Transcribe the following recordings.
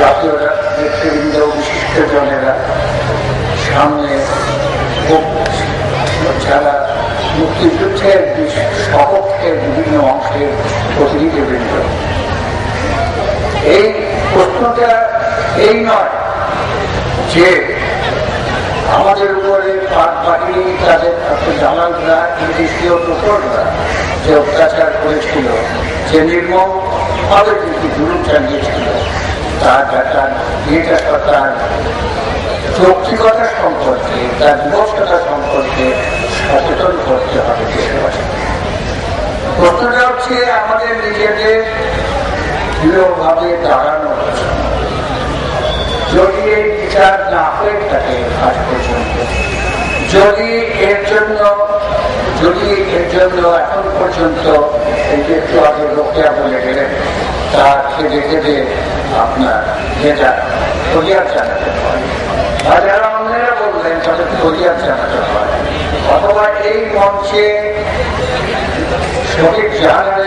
জাতীয় বিশিষ্ট জনেরা সামনে মুক্তিযুদ্ধের সপক্ষের বিভিন্ন অংশের প্রতিনিধিবৃন্দ এই প্রশ্নটা এই নয় যে আমাদের উপরে পাট বাহিনী, তাদের ইংলিশীয় টুকররা যে অত্যাচার করেছিল, যে নির্মম ভাবে কিন্তু জুলুম চালিয়েছিল তার তার এটা তার যৌক্তিকতা সম্পর্কে, তার বিভক্ততা সম্পর্কে সচেতন করতে হবে প্রশ্নটা হচ্ছে আমাদের নিজেদের দৃঢ়ভাবে দাঁড়ানো যদি এই বিচার না হয়ে থাকে আজ পর্যন্ত, যদি এর জন্য, যদি এর জন্য এখন পর্যন্ত এই যে একটু আগে লোকটা বলে গেলেন খেদে খেদে আপনার যেটা ফরিয়াদ জানাতে হয়। বা যারা অন্যেরা বললেন তাদের ফরিয়াদ জানাতে হয়। অথবা এই মঞ্চে শহীদ জাহানার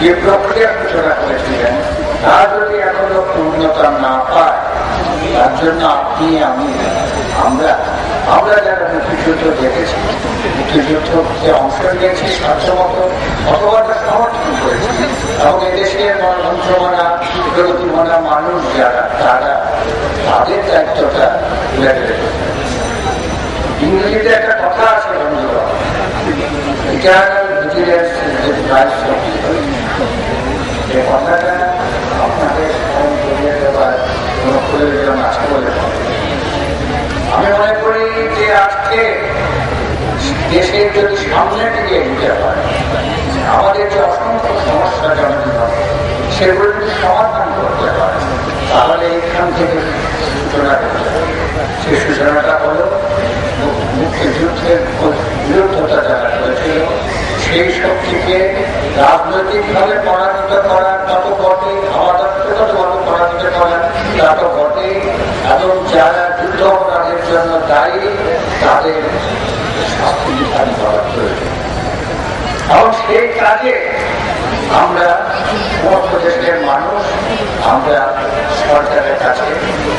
যে প্রক্রিয়া সূচনা করেছিলেন, তা যদি এখনও পূর্ণতা না পায়, তার জন্য আপনি, আমি, আমরা আমরা যারা মুক্তিযুদ্ধ দেখেছি মুক্তিযুদ্ধে অংশ নিয়েছি সাধ্যমত অথবা মানুষ যারা, তারা তাদের দায়িত্বটা ইংরেজিতে একটা কথা আছে, বন্ধুরা. এই কথাটা আপনাদের স্মরণ করিয়ে দেওয়ার কোন প্রয়োজন আছে বলে মনে হয় না। আমি মনে করি আজকে দেশের যদি সামনে দিকে এগিয়ে হয়, আমাদের যে অসংখ্য সমস্যা জনজীবন সেগুলো যদি সমাধান করতে হয়, তাহলে এখান থেকে সূচনা সেই সূচনাটা হলো মুক্তিযুদ্ধের বিরুদ্ধতা যারা করেছিল, সেই শক্তিকে রাজনৈতিকভাবে পরাজিত করার তত বটে সমাজগতভাবে পরাজিত করার তত বটে এবং যারা যুদ্ধ অপরাধের জন্য দায়ী তাদের শাস্তি করা প্রয়োজন। সেই কাজে আমরা মধ্যপ্রদেশের মানুষ, আমরা সরকারের কাছে,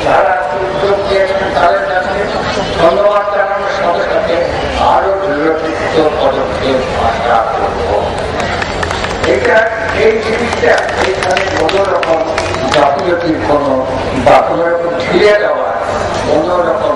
যারা উদ্যোগ দিয়েছেন তাদের কাছে ধন্যবাদ জানানোর সাথে সাথে আরও দৃঢ়চিত্ত পদক্ষেপ আশা করব। এটা এই জিনিসটা এখানে কোন রকম জাতীয়তির কোন বা কোন ঢিলে দেওয়া কোন রকম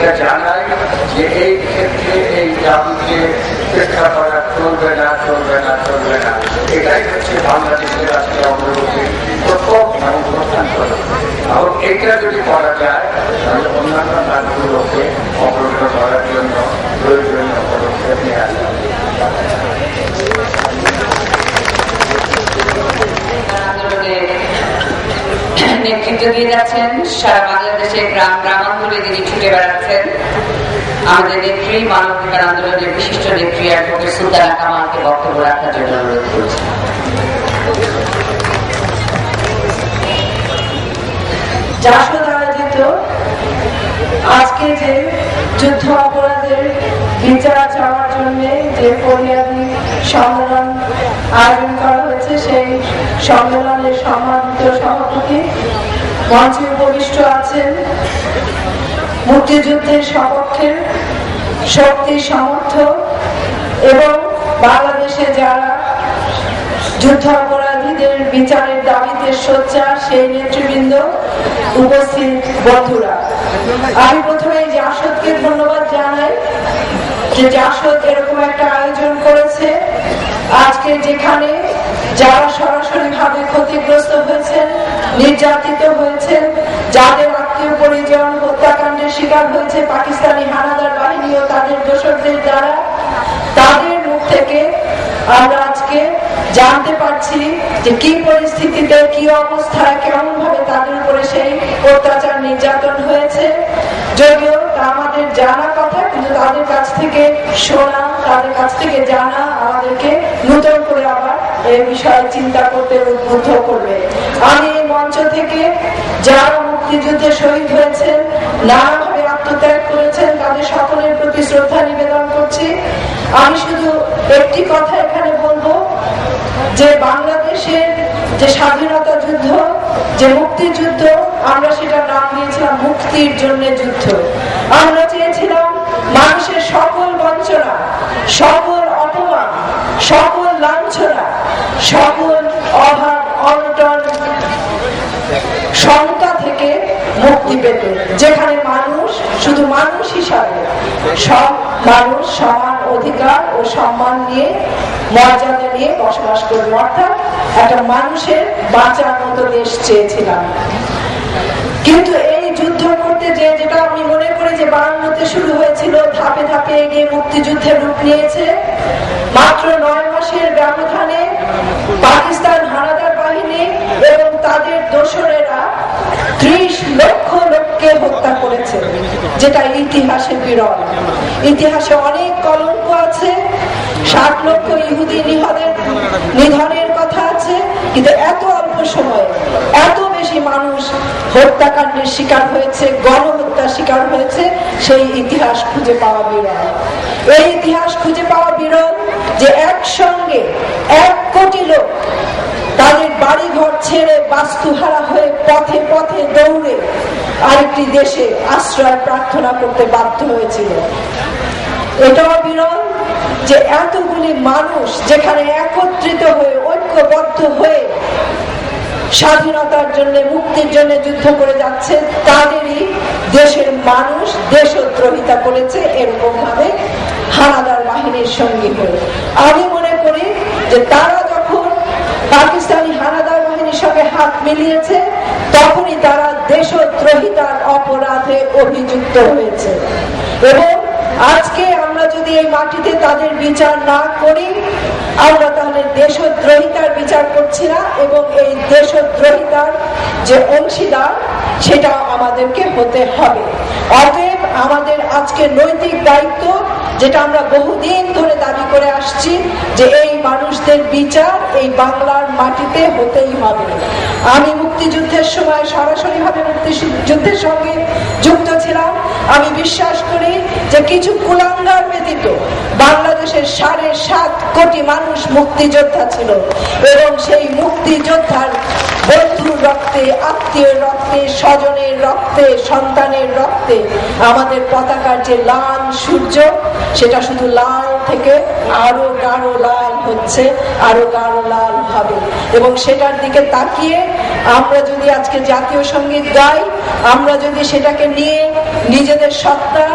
এটা জানাই যে এই ক্ষেত্রে এই দাবিকে উপেক্ষা করা চলবে না চলবে না চলবে না। এটাই হচ্ছে বাংলাদেশের আজকে অগ্রগতি প্রথম এবং পদক্ষেপ এবং এটা যদি করা যায়, তাহলে অন্যান্য কাজগুলোকে অগ্রসর করার জন্য প্রয়োজনীয় পদক্ষেপ নেওয়া যাবে আন্দোলনের নেতৃত্ব দিয়ে যাচ্ছেন। সারা বাংলাদেশের গ্রাম গ্রামাঞ্চলে যিনি ছুটে বেড়াচ্ছেন। আমাদের নেত্রী মানবাধিকার আন্দোলনের বিশিষ্ট নেত্রী অ্যাডভোকেট সুলতানা কামালকে বক্তব্য রাখার জন্য অনুরোধ করছি। জাসদ আয়োজিত আজকে যে যুদ্ধ অপরাধের বিচার চাওয়ার জন্য যে ফরিয়াদি সম্মেলন আয়োজন করা হয়েছে, সেই সম্মেলনের সম্মানিত সভাপতি মঞ্চে উপবিষ্ট আছেন। মুক্তিযুদ্ধের সপক্ষের শক্তি, সামর্থ্য এবং বাংলাদেশে যারা যুদ্ধ অপরাধীদের বিচারের দাবিতে সোচ্চার, সেই নেতৃবৃন্দ উপস্থিত বন্ধুরা। আমি প্রথমে জাসদকে ধন্যবাদ জানাই যে জাসদ এরকম একটা আয়োজন করেছে। আজকে যেখানে যারা সরাসরি ভাবে ক্ষতিগ্রস্ত হয়েছেন, নির্যাতিত হয়েছেন, যাদের আত্মীয় পরিজন হত্যাকাণ্ডের শিকার হয়েছে, পাকিস্তানি হানাদার বাহিনী ও তাদের দোষকদের দ্বারা, তাদের মুখ থেকে আমরা আজকে জানতে পারছি যে কি পরিস্থিতিতে, কি অবস্থায় কেমন ভাবে তাদের উপরে সেই অত্যাচার নির্যাতন হয়েছে। যদিও তা আমাদের জানা কথা কিন্তু তাদের কাছ থেকে শোনা, তাদের কাছ থেকে জানা, আমাদেরকে নতুন করে আবার এই বিষয়ে চিন্তা করতে উদ্বুদ্ধ করবে। আমি এই মঞ্চ থেকে যারা মুক্তিযুদ্ধে শহীদ হয়েছেন, নানাভাবে আত্মত্যাগ করেছেন, তাদের সকলের প্রতি শ্রদ্ধা নিবেদন করছি। আমি শুধু একটি কথা এখানে বলব, যে বাংলাদেশের যে স্বাধীনতা যুদ্ধ, যে মুক্তিযুদ্ধ, আমরা সেটা নাম দিয়েছিলাম মুক্তির জন্য যুদ্ধ। আমরা চেয়েছিলাম মানুষের সকল বঞ্চনা, সকল অপমান, সকল লাঞ্ছনা, সকল অভাব, অনটন শঙ্কা থেকে মুক্তি পেতে। যেখানে মানুষ শুধু মানুষ হিসাবে, সব মানুষ সমান অধিকার ও সম্মান নিয়ে, মর্যাদা নিয়ে বসবাস করবে। অর্থাৎ একটা মানুষের বাঁচার মতো দেশ চেয়েছিলাম। কিন্তু এই যুদ্ধ করতে যে যেটা আমি বারান্নতে শুরু হয়েছিল, ধাপে ধাপে এগিয়ে মুক্তিযুদ্ধের রূপ নিয়েছে। মাত্র নয় মাসের ব্যবধানে পাকিস্তান হানাদার বাহিনী এবং তাদের দোসরেরা ত্রিশ লক্ষ লোককে হত্যা করেছে, যেটা ইতিহাসে বিরল। ইতিহাসে অনেক কলঙ্ক আছে, ষাট লক্ষ ইহুদি নিহতের নিধনের কথা আছে, কিন্তু এত অল্প সময়ে, এত বেশি মানুষ হত্যাকাণ্ডের শিকার হয়েছে, গণহত্যার শিকার হয়েছে, সেই ইতিহাস খুঁজে পাওয়া বিরল। এই ইতিহাস খুঁজে পাওয়া বিরল যে একসঙ্গে এক কোটি লোক তাদের বাড়ি ঘর ছেড়ে বাস্তুহারা হয়ে পথে পথে দৌড়ে আরেকটি দেশে আশ্রয় প্রার্থনা করতে বাধ্য হয়েছিল। এটাও বিরল যে এতগুলি মানুষ যেখানে একত্রিত হয়ে ঐক্যবদ্ধ হয়ে স্বাধীনতার জন্য, মুক্তির জন্য যুদ্ধ করে যাচ্ছে, তাদেরই দেশের মানুষ, দেশদ্রোহিতা করেছে এরকম ভাবে হানাদার বাহিনীর সঙ্গী হয়ে। আমি মনে করি যে তারা যখন পাকিস্তানি হানাদার বাহিনীর সঙ্গে হাত মিলিয়েছে, তখনই তারা দেশদ্রোহিতার অপরাধে অভিযুক্ত হয়েছে। এবং আজকে আমরা যদি এই মাটিতে তাদের বিচার না করি, আমরা তাহলে দেশদ্রোহিতার বিচার করছি না এবং এই দেশদ্রোহিতার যে অংশীদার, সেটা আমাদেরকে হতে হবে। অতএব আমাদের আজকে নৈতিক দায়িত্ব, যেটা আমরা বহুদিন ধরে দাবি করে আসছি, যে এই মানুষদের বিচার এই বাংলার মাটিতে হতেই হবে। আমি মুক্তিযুদ্ধের সময় সরাসরিভাবে মুক্তিযুদ্ধের সঙ্গে যুক্ত ছিলাম। আমি বিশ্বাস করি যে কিছু কুলাঙ্গার ব্যতীত বাংলাদেশের সাড়ে সাত কোটি মানুষ মুক্তিযোদ্ধা ছিল এবং সেই মুক্তিযোদ্ধার বন্ধুর রক্তে, আত্মীয় রক্তে, স্বজনের রক্তে, সন্তানের রক্তে আমাদের পতাকার যে লাল সূর্য, সেটা শুধু লাল থেকে আরও গাঢ় লাল হচ্ছে, আরও গাঢ় লাল হবে। এবং সেটার দিকে তাকিয়ে আমরা যদি আজকে জাতীয় সংগীত গাই, আমরা যদি সেটাকে নিয়ে নিজেদের সত্তা,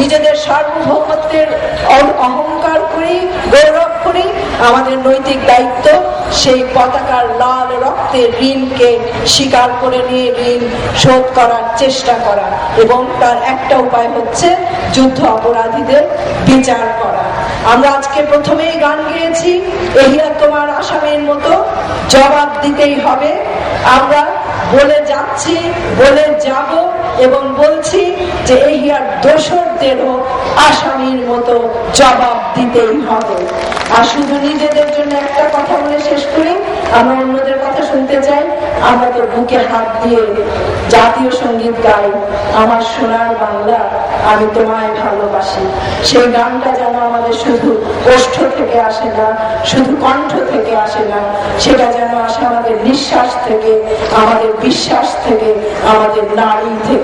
নিজেদের সার্বভৌমত্বের অহংকার করি গৌরব করি আমাদের নৈতিক দায়িত্ব, সেই পতাকার লাল রক্তের ঋণকে স্বীকার করে নিয়ে ঋণ শোধ করার চেষ্টা করা এবং তার একটা উপায় হচ্ছে যুদ্ধ অপরাধীদের বিচার করা। আমরা আজকে প্রথমেই গান গেয়েছি, এহিয়া তোমার আসামের মতো জবাব দিতেই হবে। আমরা বলে যাচ্ছি, বলে যাব এবং বলছি যে এহিয়ার দোষরদেরও আসামির মতো জবাব দিতেই হবে। আর শুধু নিজেদের জন্য একটা কথা বলে শেষ করি। আমরা অন্যদের কথা শুনতে চাই। আমরা তো বুকে হাত দিয়ে জাতীয় সংগীত গাই। আমার সোনার বাংলা আমি তোমায় ভালোবাসি। সেই গানটা যেন আমাদের শুধু ওষ্ঠ থেকে আসে না, শুধু কণ্ঠ থেকে আসে না, সেটা যেন আসে আমাদের নিঃশ্বাস থেকে, আমাদের বিশ্বাস থেকে, আমাদের নারী থেকে।